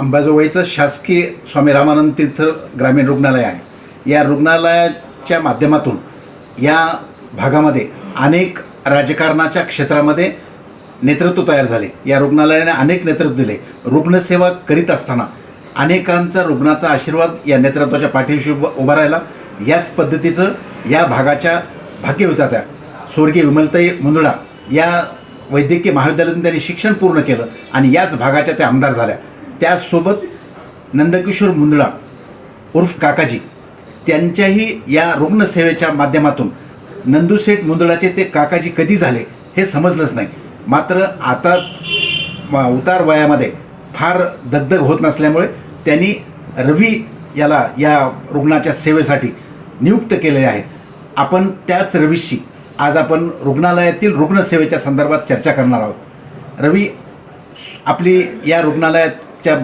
अंबाजोगाईचं शासकीय स्वामी रामानंद तीर्थ ग्रामीण रुग्णालय आहे. या रुग्णालयाच्या माध्यमातून या भागामध्ये अनेक राजकारणाच्या क्षेत्रामध्ये नेतृत्व तयार झाले. या रुग्णालयाने अनेक नेतृत्व दिले. रुग्णसेवा करीत असताना अनेकांचा रुग्णाचा आशीर्वाद या नेतृत्वाच्या पाठीशी उभा उभा राहिला. याच पद्धतीचं या भागाच्या भाग्यविधात्या स्वर्गीय विमलताई मुंदडा या वैद्यकीय महाविद्यालयातून त्यांनी शिक्षण पूर्ण केलं आणि याच भागाच्या त्या आमदार झाल्या. त्याचसोबत नंदकिशोर मुंदळा उर्फ काकाजी त्यांच्याही या रुग्णसेवेच्या माध्यमातून नंदूसेठ मुंदळाचे ते काकाजी कधी झाले हे समजलंच नाही. मात्र आता उतार वयामध्ये फार दगदग होत नसल्यामुळे त्यांनी रवी याला या रुग्णाच्या सेवेसाठी नियुक्त केलेले आहे. आपण त्याच रवीशी आज आपण रुग्णालयातील रुग्णसेवेच्या संदर्भात चर्चा करणार आहोत. रवी आपली या रुग्णालयात त्या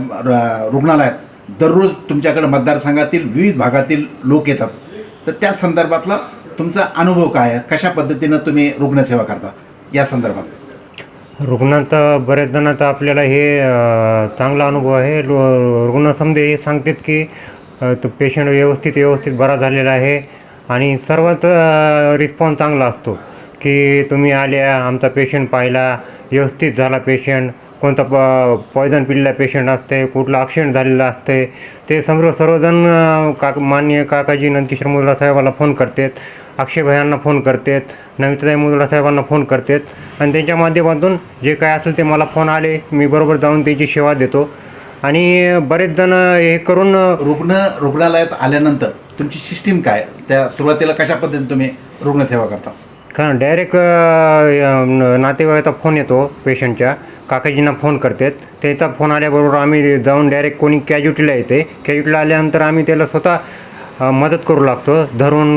रुग्णालयात दररोज तुमच्याकडे मतदारसंघातील विविध भागातील लोक येतात. तर त्या संदर्भातला तुमचा अनुभव काय आहे? कशा पद्धतीनं तुम्ही रुग्णसेवा करता? या संदर्भात. रुग्णात बऱ्याच जणांचा आपल्याला हे चांगला अनुभव आहे. रुग्ण समजे हे सांगतात की तो पेशंट व्यवस्थित व्यवस्थित बरा झालेला आहे आणि सर्वात रिस्पॉन्स चांगला असतो की तुम्ही आल्या आमचा पेशंट पाहिला व्यवस्थित झाला पेशंट कोणता प पॉयझन पिलेला पेशंट असते कुठला ॲक्सिडेंट झालेला असते ते सर्व सर्वजण काक मान्य काकाजी नंदकिशोर मुदला साहेबाला फोन करतात. अक्षय भयांना फोन करतात. नमिताई मुदला साहेबांना फोन करतात. आणि त्यांच्या माध्यमातून जे काय असेल ते मला फोन आले. मी बरोबर जाऊन त्यांची सेवा देतो. आणि बरेच जण हे करून रुग्ण रुग्णालयात आल्यानंतर तुमची सिस्टीम काय? त्या सुरुवातीला कशा पद्धतीने तुम्ही रुग्णसेवा करता? कारण डायरेक्ट नातेवाईकाचा फोन येतो पेशंटच्या काकाजींना फोन करतात. त्याचा फोन आल्याबरोबर आम्ही जाऊन डायरेक्ट कोणी कॅज्युटीला येते. कॅज्युटीला आल्यानंतर आम्ही त्याला स्वतः मदत करू लागतो. धरून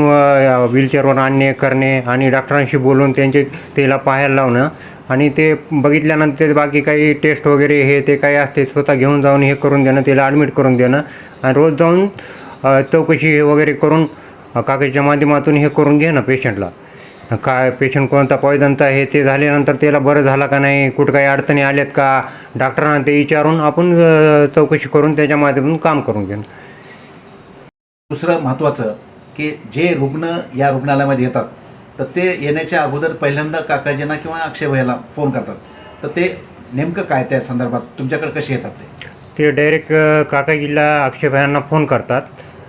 व्हीलचेअरवर आणणे करणे आणि डॉक्टरांशी बोलून त्यांचे त्याला पाहायला लावणं. आणि ते बघितल्यानंतर बाकी काही टेस्ट वगैरे हे ते काही असते स्वतः घेऊन जाऊन हे करून देणं त्याला ॲडमिट करून देणं. आणि रोज जाऊन चौकशी चौकशी वगैरे करून काकाच्या माध्यमातून हे करून घेणं पेशंटला काय पेशंट कोणता पॉयझनचा आहे ते झाल्यानंतर त्याला बरं झालं का नाही कुठं काही अडचणी आल्यात का डॉक्टरांना ते विचारून आपण चौकशी करून त्याच्या माध्यमातून काम करून घेणं दुसरं महत्त्वाचं की जे रुग्ण या रुग्णालयामध्ये येतात तर ते येण्याच्या अगोदर पहिल्यांदा काकाजींना किंवा अक्षय भैयाला फोन करतात. तर ते नेमकं काय त्या संदर्भात तुमच्याकडे कसे येतात ते? ते डायरेक्ट काकाजीला अक्षयभायांना फोन करतात.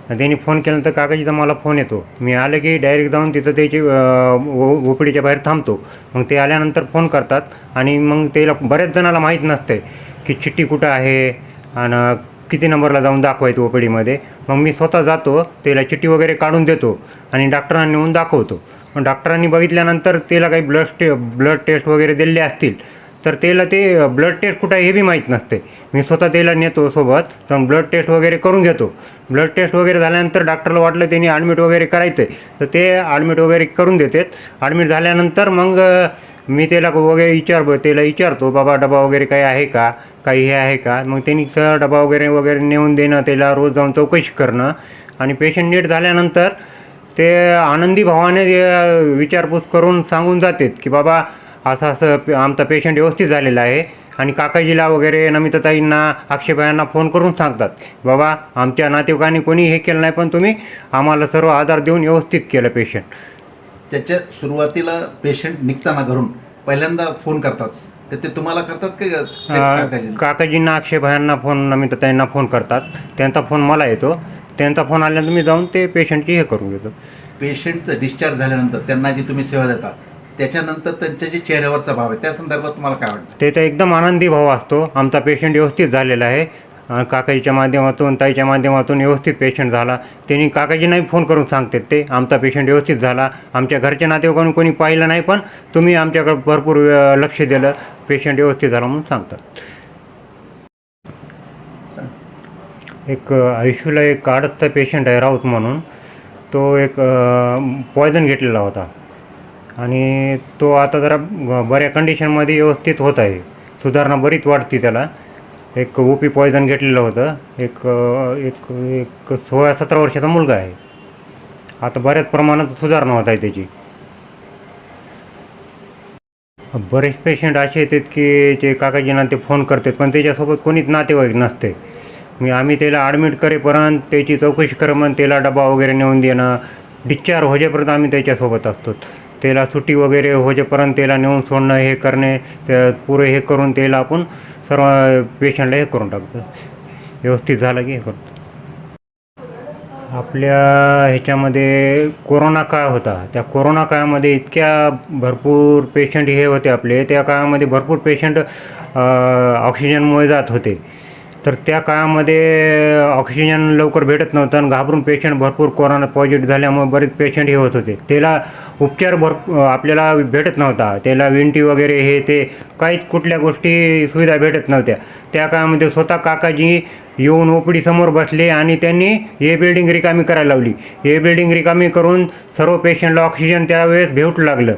आणि त्यांनी फोन केल्यानंतर काकाजीचा मला फोन येतो. मी आलं की डायरेक्ट जाऊन तिथं त्याची ओपडीच्या बाहेर थांबतो. मग ते आल्यानंतर फोन करतात आणि मग त्याला बऱ्याच जणाला माहीत नसते की चिठ्ठी कुठं आहे आणि किती नंबरला जाऊन दाखवायचं ओपडीमध्ये. मग मी स्वतः जातो त्याला चिठ्ठी वगैरे काढून देतो आणि डॉक्टरांना नेऊन दाखवतो. मग डॉक्टरांनी बघितल्यानंतर त्याला काही ब्लड टे ब्लड टेस्ट वगैरे दिले असतील. तर त्याला ते ब्लड टेस्ट कुठं आहे हे बी माहीत नसते. मी स्वतः त्याला नेतो सोबत तर ब्लड टेस्ट वगैरे करून घेतो. ब्लड टेस्ट वगैरे झाल्यानंतर डॉक्टरला वाटलं त्यांनी ॲडमिट वगैरे करायचं आहे तर ते ॲडमिट वगैरे करून देतात. ॲडमिट झाल्यानंतर मग मी त्याला वगैरे विचार त्याला विचारतो बाबा डबा वगैरे काही आहे का? काही हे आहे का? मग त्यांनी सह डबा वगैरे वगैरे नेऊन देणं त्याला रोज जाऊन चौकशी करणं. आणि पेशंट नीट झाल्यानंतर ते आनंदी भावाने विचारपूस करून सांगून जातात की बाबा असं असं आमचा पेशंट व्यवस्थित झालेला आहे. आणि काकाजीला वगैरे नमिताताईंना अक्षयबायांना फोन करून सांगतात. बाबा आमच्या नातेवाईकांनी कोणी हे केलं नाही पण तुम्ही आम्हाला सर्व आधार देऊन व्यवस्थित केलं पेशंट त्याच्या सुरुवातीला पेशंट निघताना घरून पहिल्यांदा फोन करतात. तर ते तुम्हाला करतात का काकाजींना? अक्षयभायांना फोन नमिताताईंना फोन करतात. त्यांचा फोन मला येतो. त्यांचा फोन आल्यानंतर मी जाऊन ते पेशंटची हे करून घेतो. पेशंटचं डिस्चार्ज झाल्यानंतर त्यांना जी तुम्ही सेवा देता त्याच्यानंतर त्यांच्या जे चेहऱ्यावरचा भाव आहे त्या संदर्भात तुम्हाला काय वाटतं? त्याचा एकदम आनंदी भाव असतो. आमचा पेशंट व्यवस्थित झालेला आहे. अं, काकाजीच्या माध्यमातून ताईच्या माध्यमातून व्यवस्थित पेशंट झाला. त्यांनी काकाजींनाही फोन करून सांगतात ते. आमचा पेशंट व्यवस्थित झाला. आमच्या घरच्या नातेवाईकांनी कोणी पाहिलं नाही पण तुम्ही आमच्याकडे भरपूर अं, लक्ष दिलं. पेशंट व्यवस्थित झाला म्हणून सांगतात. एक आयुष्यूला एक अडचचा पेशंट आहे राऊत म्हणून. तो एक पॉयझन घेतलेला होता. आणि तो आता जरा बऱ्या कंडिशनमध्ये व्यवस्थित होत आहे. सुधारणा बरीच वाटते त्याला. एक ओपी पॉयझन घेतलेलं होतं. एक एक एक सोळा सतरा वर्षाचा मुलगा आहे. आता बऱ्याच प्रमाणात सुधारणा होत आहे त्याची. बरेच पेशंट असे येतात की ते काकाजींना ते फोन करतात पण त्याच्यासोबत कोणीच नातेवाईक नसते. मी आम्ही त्याला ॲडमिट करेपर्यंत त्याची चौकशी करेपर्यंत त्याला डबा वगैरे नेऊन देणं डिस्चार्ज होजेपर्यंत आम्ही त्याच्यासोबत असतो. त्याला सुट्टी वगैरे होजेपर्यंत त्याला नेऊन सोडणं हे करणे ते पुरे हे करून त्याला आपण सर्व पेशंटला हे करून टाकतो. व्यवस्थित झालं की हे करतो. आपल्या ह्याच्यामध्ये कोरोना काळ होता. त्या कोरोना काळामध्ये इतक्या भरपूर पेशंट हे होते आपले. त्या काळामध्ये भरपूर पेशंट ऑक्सिजनमुळे जात होते. तर त्या काळामध्ये ऑक्सिजन लवकर भेटत नव्हतं आणि घाबरून पेशंट भरपूर कोरोना पॉझिटिव्ह झाल्यामुळे बरेच पेशंट हे होत होते. त्याला उपचार भर आपल्याला भेटत नव्हता. त्याला विंटी वगैरे हे ते काहीच कुठल्या गोष्टी सुविधा भेटत नव्हत्या. त्या काळामध्ये स्वतः काकाजी येऊन ओपडी समोर बसले आणि त्यांनी हे बिल्डिंग रिकामी करायला लावली. हे बिल्डिंग रिकामी करून सर्व पेशंटला ऑक्सिजन त्यावेळेस भेटू लागलं.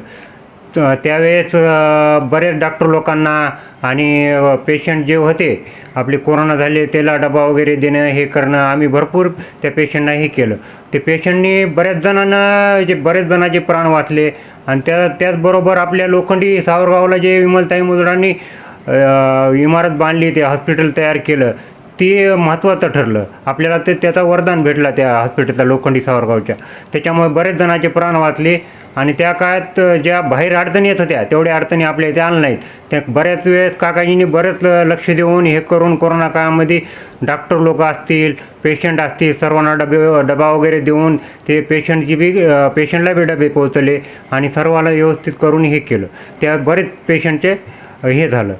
त्यावेळेस बरेच डॉक्टर लोकांना आणि पेशंट जे होते आपले कोरोना झाले त्याला डबा वगैरे देणं हे करणं आम्ही भरपूर त्या पेशंटना हे केलं. ते पेशंटनी बऱ्याच जणांना जे बरेच जणांचे प्राण वाचले आणि त्या त्याचबरोबर आपल्या लोखंडी सावरगावला जे विमलताई मुजरांनी इमारत बांधली ते हॉस्पिटल तयार केलं. ते महत्त्वाचं ठरलं. आपल्याला ते त्याचा वरदान भेटला त्या हॉस्पिटलचा लोखंडी सावरगावच्या. त्याच्यामुळे बरेच जणांचे प्राण वाचले आणि त्या काळात ज्या बाहेर अडचणी येत होत्या तेवढ्या अडचणी आपल्या इथे आल्या नाहीत. त्या बऱ्याच वेळेस काकाजींनी बरेच ल- लक्ष देऊन हे करून कोरोना काळामध्ये डॉक्टर लोक असतील पेशंट असतील सर्वांना डबे डबा वगैरे देऊन ते पेशंटची बी पेशंटला बी डबे पोहोचले आणि सर्वाला व्यवस्थित करून हे केलं. त्या बरेच पेशंटचे हे झालं.